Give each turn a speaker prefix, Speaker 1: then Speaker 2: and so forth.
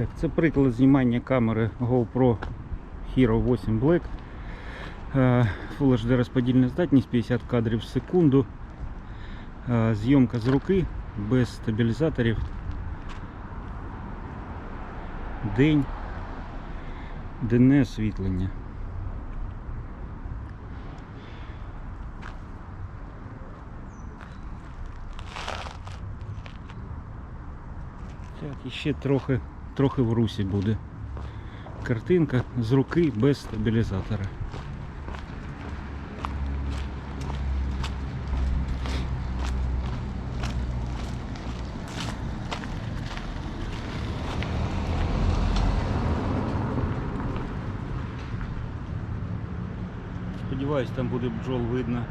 Speaker 1: Так, це приклад знімання камери GoPro Hero 8 Black. Е, Full HD розподільна здатність 50 кадрів в секунду. Е, Зйомка з руки без стабілізаторів. День. Денне освітлення. Так, і ще трохи, трохи в русі буде. Картинка з руки без стабілізатора. Сподіваюсь, там буде бджол видно.